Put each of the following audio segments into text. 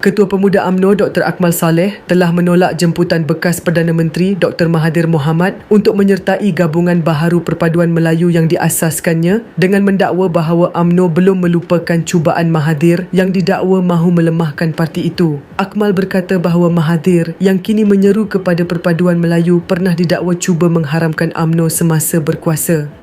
Ketua Pemuda AMNO Dr. Akmal Saleh telah menolak jemputan bekas Perdana Menteri Dr. Mahathir Mohamad untuk menyertai gabungan baharu Perpaduan Melayu yang diasaskannya dengan mendakwa bahawa AMNO belum melupakan cubaan Mahathir yang didakwa mahu melemahkan parti itu. Akmal berkata bahawa Mahathir yang kini menyeru kepada Perpaduan Melayu pernah didakwa cuba mengharamkan AMNO semasa berkuasa.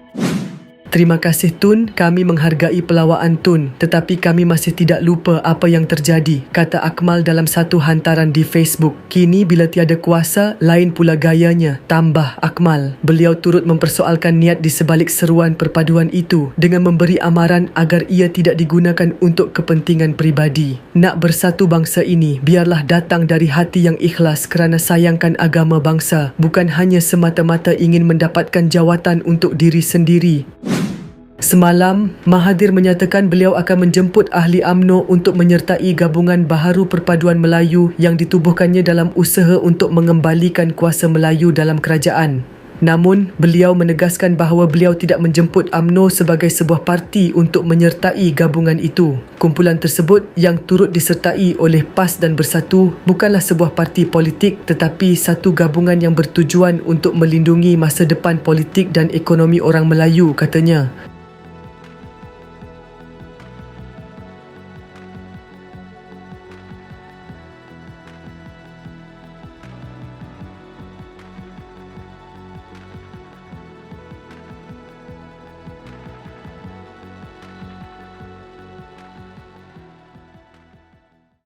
Terima kasih Tun, kami menghargai pelawaan Tun tetapi kami masih tidak lupa apa yang terjadi, kata Akmal dalam satu hantaran di Facebook. Kini bila tiada kuasa, lain pula gayanya, tambah Akmal. Beliau turut mempersoalkan niat di sebalik seruan perpaduan itu dengan memberi amaran agar ia tidak digunakan untuk kepentingan pribadi. Nak bersatu bangsa ini, biarlah datang dari hati yang ikhlas kerana sayangkan agama bangsa, bukan hanya semata-mata ingin mendapatkan jawatan untuk diri sendiri. Semalam, Mahathir menyatakan beliau akan menjemput ahli AMNO untuk menyertai gabungan baharu perpaduan Melayu yang ditubuhkannya dalam usaha untuk mengembalikan kuasa Melayu dalam kerajaan. Namun, beliau menegaskan bahawa beliau tidak menjemput AMNO sebagai sebuah parti untuk menyertai gabungan itu. Kumpulan tersebut yang turut disertai oleh PAS dan Bersatu bukanlah sebuah parti politik tetapi satu gabungan yang bertujuan untuk melindungi masa depan politik dan ekonomi orang Melayu, katanya.